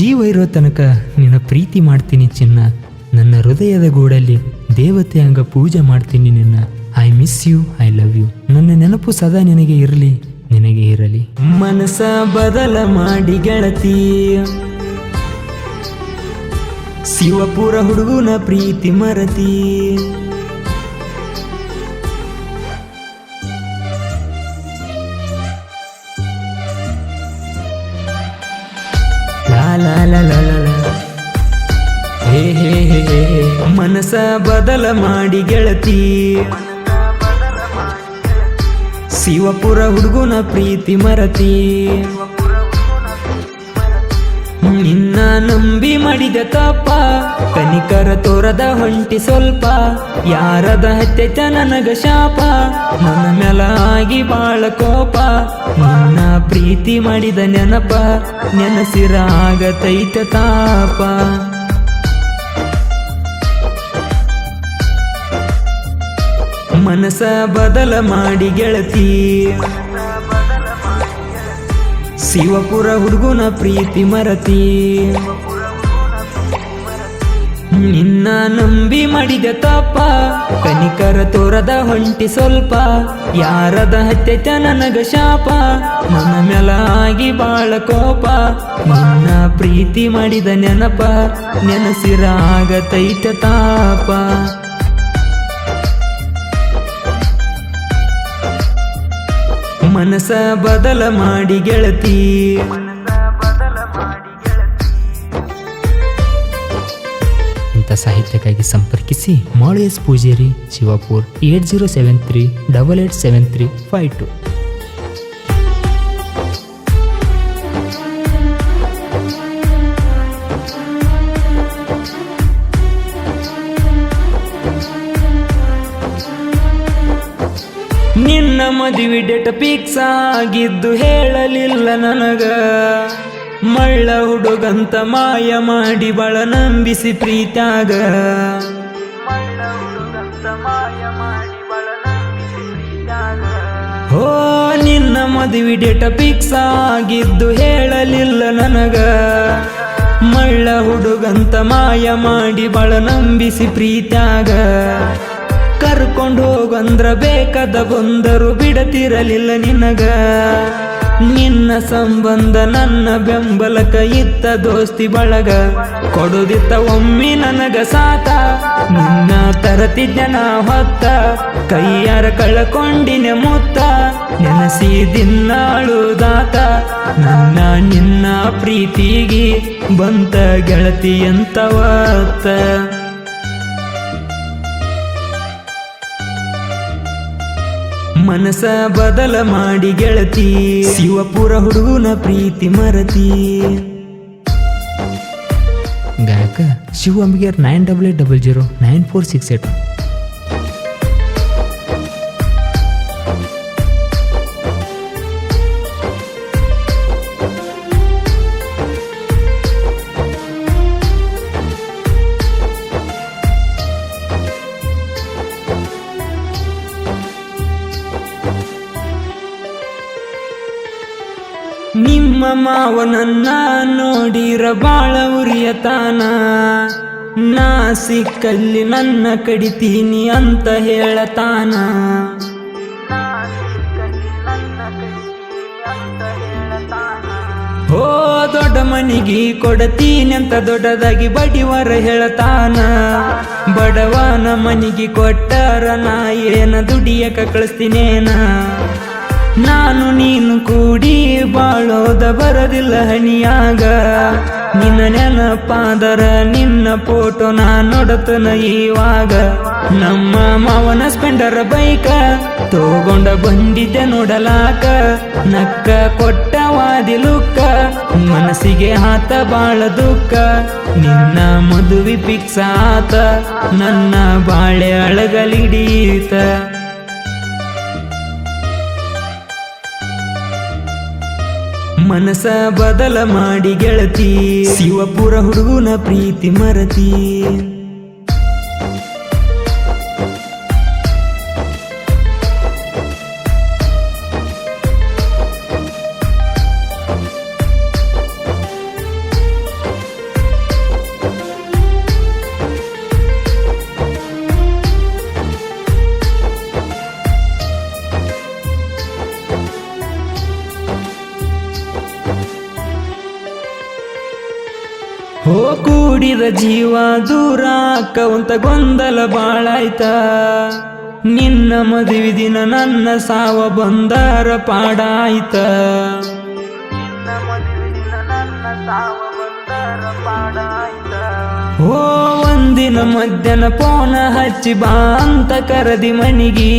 ಜೀವ ಇರೋ ತನಕ ನಿನ್ನ ಪ್ರೀತಿ ಮಾಡ್ತೀನಿ ಚಿನ್ನ. ನನ್ನ ಹೃದಯದ ಗೂಡಲ್ಲಿ ದೇವತೆ ಅಂಗ ಪೂಜೆ ಮಾಡ್ತೀನಿ ನಿನ್ನ. I miss you I love you ನನ್ನ ನೆನಪು ಸದಾ ನಿನಗೆ ಇರಲಿ ನಿನಗೆ ಇರಲಿ. ಮನಸ ಬದಲ ಮಾಡಿ ಗೆಳತಿ. ಶಿವಪುರ ಹುಡುಗನ ಪ್ರೀತಿ ಮರತಿ. ಹೇ ಹೇ ಹೇ. ಮನಸ ಬದಲ ಮಾಡಿ ಗೆಳತಿ. ಶಿವಪುರ ಹುಡುಗನ ಪ್ರೀತಿ ಮರತಿ. ನಿನ್ನ ನಂಬಿ ಮಾಡಿದ ತಪ್ಪ ಕನಿಕರ ತೋರದ ಹೊಂಟಿ ಸ್ವಲ್ಪ. ಯಾರದ ಹತ್ಯತ ನನಗ ಶಾಪ ನನ್ನ ಮೇಲಾಗಿ ಬಾಳ ಕೋಪ. ನಿನ್ನ ಪ್ರೀತಿ ಮಾಡಿದ ನೆನಪ ನೆನಸಿರಾಗತೈತ ತಾಪ. ಮನಸ ಬದಲ ಮಾಡಿ ಗೆಳತಿ. ಶಿವಪುರ ಹುಡುಗನ ಪ್ರೀತಿ ಮರತಿ. ನಿನ್ನ ನಂಬಿ ಮಾಡಿದ ತಪ್ಪ ಕನಿಕರ ತೋರದ ಹೊಂಟಿ ಸ್ವಲ್ಪ, ಯಾರದ ಹತ್ಯತ ನನಗ ಶಾಪ, ನನ್ನ ಮೇಲ ಆಗಿ ಬಾಳ ಕೋಪ, ನಿನ್ನ ಪ್ರೀತಿ ಮಾಡಿದ ನೆನಪ ನೆನಸಿರಾಗ ಆಗತೈತ ತಾಪ. ಮನಸ ಬದಲ ಮಾಡಿ ಗೆಳತಿ. ಸಾಹಿತ್ಯಕ್ಕಾಗಿ ಸಂಪರ್ಕಿಸಿ ಮಾಳಿಯಸ್ Pujeri, Shivapur, eight zero seven three, double eight seven three, five two. ನಿನ್ನ ಮದುವೆ ಡೇಟ್ ಫಿಕ್ಸ್ ಆಗಿದ್ದು ಹೇಳಲಿಲ್ಲ ನನಗ. ಮಳ್ಳ ಹುಡುಗಂತ ಮಾಯ ಮಾಡಿ ಬಳ ನಂಬಿಸಿ ಪ್ರೀತ್ಯಾಗ. ಹೋ ನಿನ್ನ ಮದುವೆ ಡೇಟ ಫಿಕ್ಸ್ ಆಗಿದ್ದು ಹೇಳಲಿಲ್ಲ ನನಗ. ಮಳ್ಳ ಹುಡುಗಂತ ಮಾಯ ಮಾಡಿ ಬಳ ನಂಬಿಸಿ ಪ್ರೀತ್ಯಾಗ. ಕರ್ಕೊಂಡು ಹೋಗಂದ್ರ ಬೇಕಾದ ಬಂದರು ಬಿಡತಿರಲಿಲ್ಲ ನಿನಗ. ನಿನ್ನ ಸಂಬಂಧ ನನ್ನ ಬೆಂಬಲಕ ಇತ್ತ ದೋಸ್ತಿ ಬಳಗ. ಕೊಡುದಿತ್ತ ಒಮ್ಮಿ ನನಗ ಸಾತ. ನಿನ್ನ ತರತಿದ್ದ ಹೊತ್ತ. ಕೈಯಾರ ಕಳ್ಕೊಂಡಿನೆ ಮುತ್ತ. ನೆನಸಿ ದಿನ್ನಾಳುದಾತ ನನ್ನ ನಿನ್ನ ಪ್ರೀತಿಗೆ ಬಂತ ಗೆಳತಿ ಮನಸ ಬದಲ ಮಾಡಿ ಗೆಳತಿ. ಶಿವಪುರ ಹುಡುಗನ ಪ್ರೀತಿ ಮರತಿ. ಗಾಯಕ Shiva Ambige nine double eight double zero nine four six eight. ಮಾವನನ್ನ ನೋಡಿರ ಬಾಳ ಉರಿಯತಾನ. ನಾ ಸಿಕ್ಕಲ್ಲಿ ನನ್ನ ಕಡಿತೀನಿ ಅಂತ ಹೇಳತಾನ. ಹೋ ದೊಡ್ಡ ಮನಿಗೆ ಕೊಡತೀನಿ ಅಂತ ದೊಡ್ಡದಾಗಿ ಬಡಿವರ ಹೇಳತಾನ. ಬಡವನ ಮನಿಗೆ ಕೊಟ್ಟರ ನಾ ಏನ ದುಡಿಯಕ ಕಳಿಸ್ತೀನೇನ. ನಾನು ನೀನು ಕೂಡಿ ಬಾಳೋದ ಬರದಿಲ್ಲ ಹನಿಯಾಗ ನಿನ್ನ ನೆನಪಾದರ ನಿನ್ನ ಫೋಟೋ ನಾ ನೋಡತನ ಇವಾಗ ನಮ್ಮ ಮಾವನ ಸ್ಪೆಂಡರ ಬೈಕ ತಗೊಂಡ ಬಂದಿದ್ದೆ ನೋಡಲಾಕ. ನಕ್ಕ ಕೊಟ್ಟ ವಾದಿಲುಕ್ಕ ಮನಸ್ಸಿಗೆ ಆತ ಬಾಳ ದುಃಖ. ನಿನ್ನ ಮದುವೆ ಪಿಕ್ಸ ಆತ, ನನ್ನ ಬಾಳೆ ಅಳಗಲಿಡೀತ. ಮನಸ ಬದಲ ಮಾಡಿ ಗೆಳತಿ. ಶಿವಪುರ ಹುಡುಗನ ಪ್ರೀತಿ ಮರತಿ. ಹೋ ಕೂಡಿದ ಜೀವ ದೂರ ಅಕ್ಕವಂತ ಗೊಂದಲ ಬಾಳಾಯ್ತ. ನಿನ್ನ ಮದುವೆ ದಿನ ನನ್ನ ಸಾವ ಬಂದಾರ ಪಾಡಾಯ್ತ. ಓ ಒಂದಿನ ಮಧ್ಯಾಹ್ನ ಪೋನ ಹಚ್ಚಿ ಬಾ ಅಂತ ಕರದಿ ಮನಿಗಿ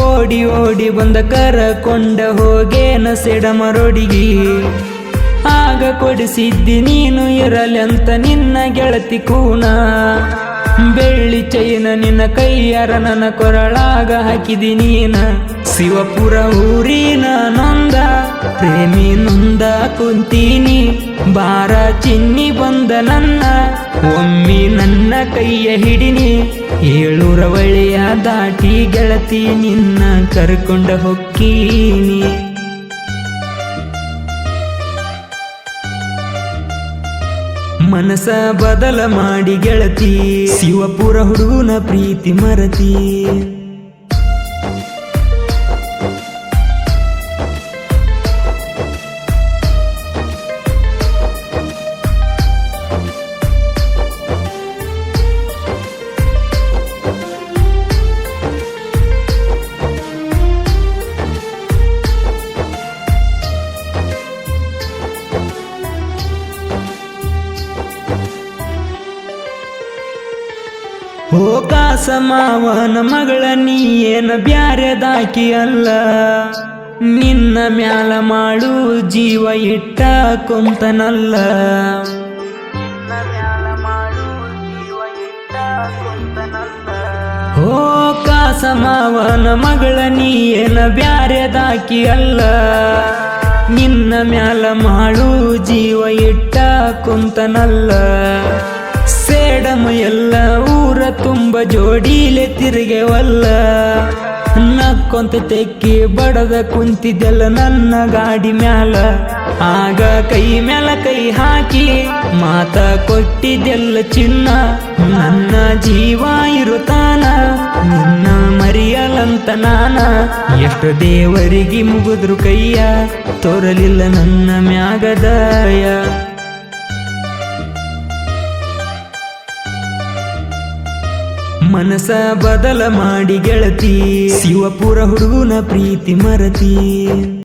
ಓಡಿ ಓಡಿ ಬಂದ ಕರಕೊಂಡ ಹೋಗೇನ ಸೆಡಮರೊಡಿಗಿ. ಆಗ ಕೊಡಿಸಿದ್ದಿ ನೀನು ಇರಲೆಂತ ನಿನ್ನ ಗೆಳತಿ ಕೂನ. ಬೆಳ್ಳಿ ಚೈನ ನಿನ್ನ ಕೈಯರ ನನ್ನ ಕೊರಳಾಗ ಹಾಕಿದಿ ನೀನ. ಶಿವಪುರ ಊರಿನ ನೊಂದ, ಪ್ರೇಮಿ ನೊಂದ ಕುಂತೀನಿ. ಬಾರ ಚಿನ್ನಿ ಬಂದ ನನ್ನ, ಒಮ್ಮಿ ನನ್ನ ಕೈಯ ಹಿಡಿನಿ. ಏಳೂರ ಬಳಿಯ ದಾಟಿ ಗೆಳತಿ ನಿನ್ನ ಕರ್ಕೊಂಡ ಹೊಕ್ಕೀನಿ. ಮನಸ ಬದಲ ಮಾಡಿ ಗೆಳತಿ. ಶಿವಪುರ ಹುಡುಗನ ಪ್ರೀತಿ ಮರತಿ. ಕಾಸ ಮಾವನ ಮಗಳ ನೀ ಏನ ಬ್ಯಾರೆದಾಕಿ ಅಲ್ಲ. ನಿನ್ನ ಮ್ಯಾಲ ಮಾಡು ಜೀವ ಇಟ್ಟ ಕುಂತನಲ್ಲ. ಓ ಕಾಸ ಮಾವನ ಮಗಳ ನೀ ಏನ ಬ್ಯಾರೆದಾಕಿ ಅಲ್ಲ. ನಿನ್ನ ಮ್ಯಾಲ ಮಾಡು ಜೀವ ಇಟ್ಟ ಕುಂತನಲ್ಲ. ಸೇಡಮ ಎಲ್ಲ ಊರ ತುಂಬ ಜೋಡಿಲೆ ತಿರುಗೆವಲ್ಲ. ನಕ್ಕೊಂತ ತೆಕ್ಕಿ ಬಡದ ಕುಂತಿದ್ದೆಲ್ಲ ನನ್ನ ಗಾಡಿ ಮ್ಯಾಲ. ಆಗ ಕೈ ಮ್ಯಾಲ ಕೈ ಹಾಕಿ ಮಾತ ಕೊಟ್ಟಿದ್ದೆಲ್ಲ ಚಿನ್ನ. ನನ್ನ ಜೀವ ಇರುತ್ತಾನ, ನಿನ್ನ ಮರಿಯಲಂತ ನಾನ. ಎಷ್ಟು ದೇವರಿಗೆ ಮುಗಿದ್ರು ಕೈಯ, ತೋರಲಿಲ್ಲ ನನ್ನ ಮ್ಯಾಗದಯ. ಮನಸ ಬದಲ ಮಾಡಿ ಗೆಳತಿ. ಶಿವಪುರ ಹುಡುಗನ ಪ್ರೀತಿ ಮರತಿ.